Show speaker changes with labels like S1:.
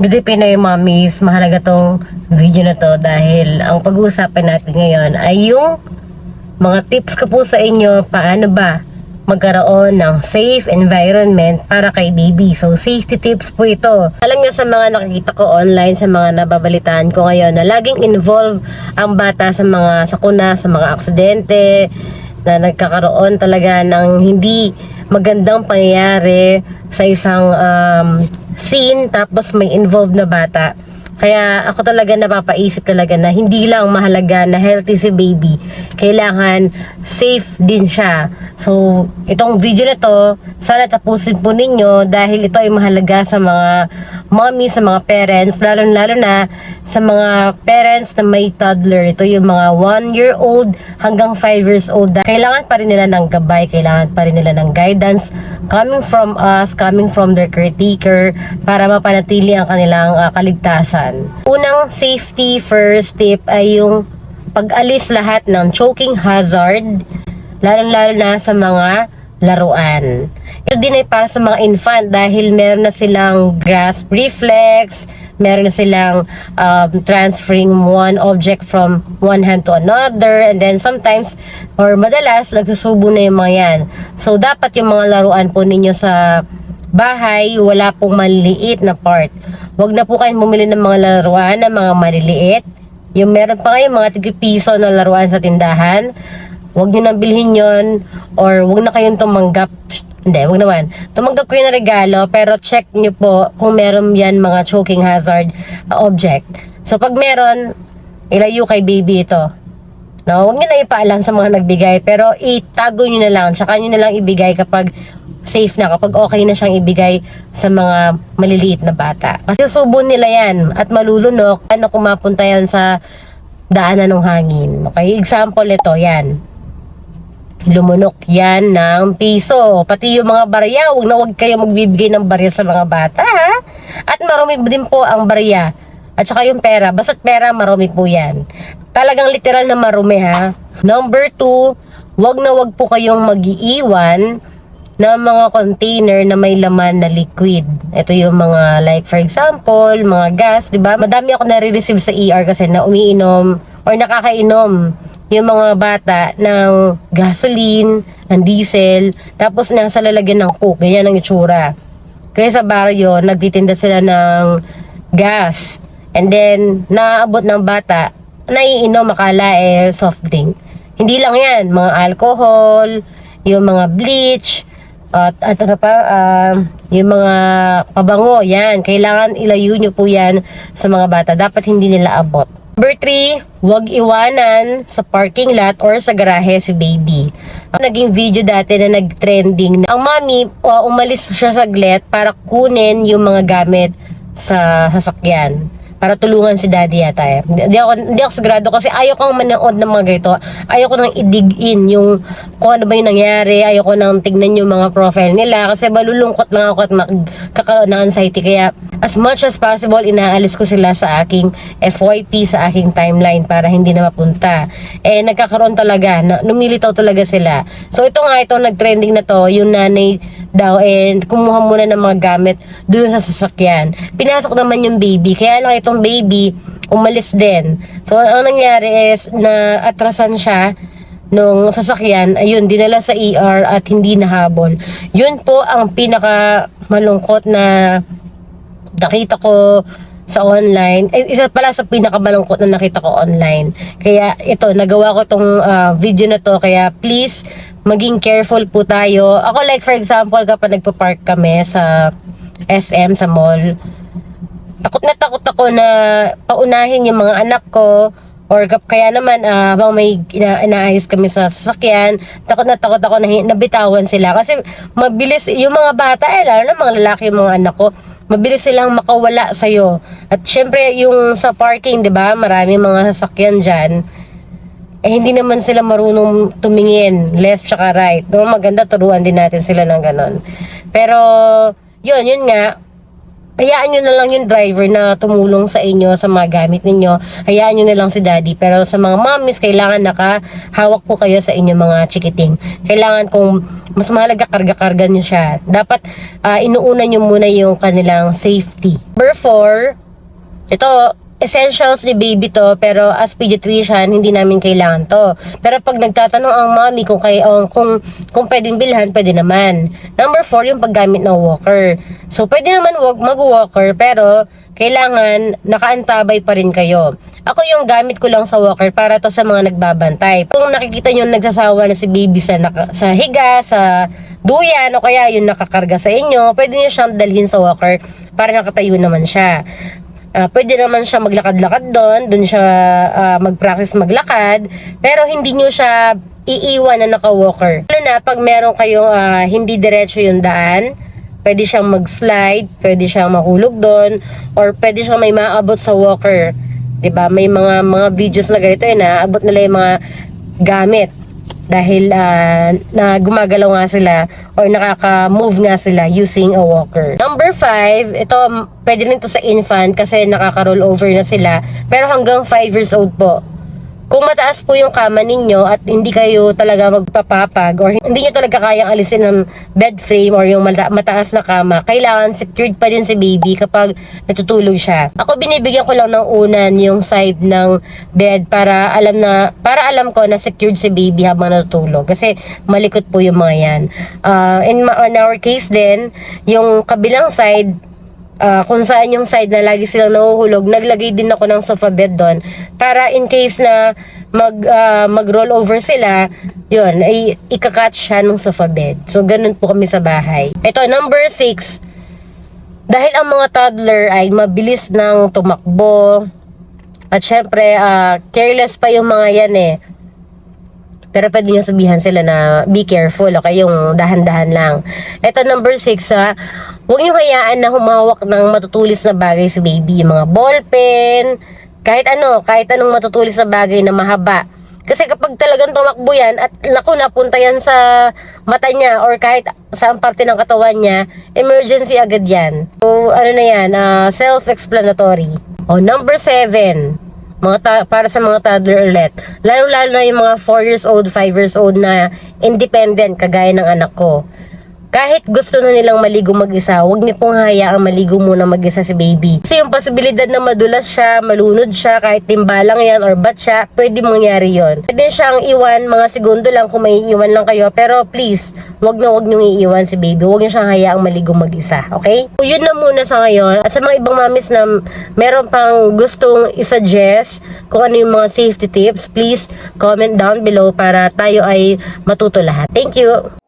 S1: Good day Pinoy Mommies, mahalaga tong video na to dahil ang pag-uusapan natin ngayon ay yung mga tips ko po sa inyo paano ba magkaroon ng safe environment para kay baby. So, safety tips po ito. Alam niyo sa mga nakikita ko online, sa mga nababalitaan ko ngayon na laging involve ang bata sa mga sakuna, sa mga aksidente, na nagkakaroon talaga ng hindi magandang pangyayari sa isang um, scene tapos may involved na bata. Kaya ako talaga napapaisip talaga na hindi lang mahalaga na healthy si baby, kailangan safe din siya. So, itong video na to, sana tapusin po ninyo dahil ito ay mahalaga sa mga mommy, sa mga parents, lalo-lalo na sa mga parents na may toddler. Ito yung mga 1 year old hanggang 5 years old. Kailangan pa rin nila ng gabay, kailangan pa rin nila ng guidance coming from us, coming from their caretaker para mapanatili ang kanilang ah, kaligtasan. Unang safety first tip ay yung pag-alis lahat ng choking hazard, lalo-lalo na sa mga laruan. Ito din ay para sa mga infant dahil meron na silang grasp reflex, meron na silang um, transferring one object from one hand to another, and then sometimes, or madalas, nagsusubo na yung mga yan. So, dapat yung mga laruan po ninyo sa bahay, wala pong maliliit na part. Huwag na po kayong bumili ng mga laruan na mga maliliit. Yung meron pa ngayon mga tigipiso na laruan sa tindahan. Huwag nyo nang bilhin yon or huwag na kayong tumanggap. Hindi, huwag naman. Tumanggap ko yung regalo pero check nyo po kung meron yan mga choking hazard object. So pag meron, ilayo kay baby ito. No, huwag niyo na ipaalam sa mga nagbigay pero itago niyo na lang tsaka niyo na lang ibigay kapag safe na kapag okay na siyang ibigay sa mga maliliit na bata. Kasi subo nila yan at malulunok ano kung mapunta yan sa daanan ng hangin. Okay, example ito, yan. Lumunok yan ng piso. Pati yung mga barya, huwag na huwag kayo magbibigay ng barya sa mga bata. Ha? At marumi din po ang barya. At saka yung pera. Basta't pera, marumi po yan. Talagang literal na marumi ha. Number two, wag na wag po kayong mag-iiwan ng mga container na may laman na liquid. Ito yung mga like for example, mga gas, 'di ba? Madami ako nare-receive sa ER kasi na umiinom or nakakainom yung mga bata ng gasoline, ng diesel, tapos nasa lalagyan ng coke, ganyan ang itsura. Kaya sa baryo, nagtitinda sila ng gas. And then, naaabot ng bata, naiinom akala eh soft drink. Hindi lang yan, mga alcohol, yung mga bleach, at at ano pa, ah, yung mga pabango, yan. Kailangan ilayo nyo po yan sa mga bata. Dapat hindi nila abot. Number 3, huwag iwanan sa parking lot or sa garahe si baby. Naging video dati na nag-trending. Ang mami, uh, umalis siya saglit para kunin yung mga gamit sa sasakyan para tulungan si daddy yata eh. Hindi ako, hindi ako sigurado kasi ayaw kong manood ng mga ganito. Ayaw ko nang i-dig in yung kung ano ba yung nangyari. Ayaw ko nang tignan yung mga profile nila kasi malulungkot lang ako at magkakaroon ng anxiety. Kaya as much as possible, inaalis ko sila sa aking FYP, sa aking timeline para hindi na mapunta. Eh, nagkakaroon talaga, na, numilitaw talaga sila. So, ito nga, ito nag-trending na to, yung nanay daw, and kumuha muna ng mga gamit dun sa sasakyan. Pinasok naman yung baby, kaya lang itong baby, umalis din. So, ang nangyari is, na atrasan siya, nung sasakyan, ayun, dinala sa ER at hindi nahabol. Yun po ang pinaka malungkot na nakita ko sa online. Eh, isa pala sa pinakamalungkot na nakita ko online. Kaya ito, nagawa ko tong ah, video na to. Kaya please, maging careful po tayo. Ako like for example, kapag nagpa-park kami sa SM, sa mall, takot na takot ako na paunahin yung mga anak ko. Or kaya naman ah, habang may ina- inaayos kami sa sasakyan takot na takot ako na nabitawan sila. Kasi mabilis yung mga bata eh lalo na mga lalaki yung mga anak ko mabilis silang makawala sa at syempre yung sa parking 'di ba marami mga sasakyan diyan eh hindi naman sila marunong tumingin left tsaka right. No maganda turuan din natin sila ng ganon. Pero yun yun nga hayaan nyo na lang yung driver na tumulong sa inyo sa mga gamit ninyo. Hayaan nyo na lang si daddy. Pero sa mga mommies, kailangan nakahawak po kayo sa inyong mga chikiting. Kailangan kung mas mahalaga, karga-karga nyo siya. Dapat ah, inuuna nyo muna yung kanilang safety. Number four, ito, essentials ni baby to, pero as pediatrician, hindi namin kailangan to. Pero pag nagtatanong ang mommy kung, kay, oh, kung, kung pwedeng bilhan, pwede naman. Number four, yung paggamit ng walker. So, pwede naman mag-walker, pero kailangan nakaantabay pa rin kayo. Ako yung gamit ko lang sa walker para to sa mga nagbabantay. Kung nakikita nyo nagsasawa na si baby sa, sa higa, sa duyan, o kaya yung nakakarga sa inyo, pwede nyo siyang dalhin sa walker para nakatayo naman siya. Ah, pwede naman siya maglakad-lakad doon, doon siya ah, mag-practice maglakad, pero hindi nyo siya iiwan na naka-walker. Lalo na pag meron kayong ah, hindi diretso yung daan, pwede siyang mag-slide, pwede siyang mahulog doon, or pwede siyang may maabot sa walker. 'Di ba May mga mga videos na ganito eh, naabot nila yung mga gamit dahil ah, na gumagalaw nga sila or nakaka-move nga sila using a walker. Number five, ito m- pwede rin to sa infant kasi nakaka-roll over na sila pero hanggang 5 years old po. Kung mataas po yung kama ninyo at hindi kayo talaga magpapapag or hindi nyo talaga kayang alisin ng bed frame or yung mata- mataas na kama, kailangan secured pa din si baby kapag natutulog siya. Ako binibigyan ko lang ng unan yung side ng bed para alam na para alam ko na secured si baby habang natutulog kasi malikot po yung mga yan. Ah, in, in our case din, yung kabilang side Ah, kung saan yung side na lagi silang nahuhulog, naglagay din ako ng sofa bed doon para in case na mag ah, mag-roll over sila, yun, ay ikakatch siya ng sofa bed. So, ganun po kami sa bahay. Ito, number six, dahil ang mga toddler ay mabilis ng tumakbo, at syempre, ah, careless pa yung mga yan eh. Pero pwede nyo sabihan sila na be careful, okay? Yung dahan-dahan lang. Ito number six, ha? Huwag nyo hayaan na humawak ng matutulis na bagay si baby. Yung mga ballpen, kahit ano, kahit anong matutulis na bagay na mahaba. Kasi kapag talagang tumakbo yan at naku, napunta yan sa mata niya or kahit saan parte ng katawan niya, emergency agad yan. So, ano na yan, ah, self-explanatory. O, number seven, mga ta- para sa mga toddler ulit. Lalo-lalo na yung mga 4 years old, 5 years old na independent, kagaya ng anak ko. Kahit gusto na nilang maligo mag-isa, huwag niyo pong hayaang maligo muna mag-isa si baby. Kasi yung posibilidad na madulas siya, malunod siya, kahit timbalang yan or bat siya, pwede mangyari yon. Pwede siyang iwan mga segundo lang kung may iwan lang kayo. Pero please, huwag na huwag niyong iiwan si baby. Huwag niyo siyang hayaang maligo mag-isa. Okay? So, yun na muna sa ngayon. At sa mga ibang mamis na meron pang gustong isuggest kung ano yung mga safety tips, please comment down below para tayo ay matuto lahat. Thank you!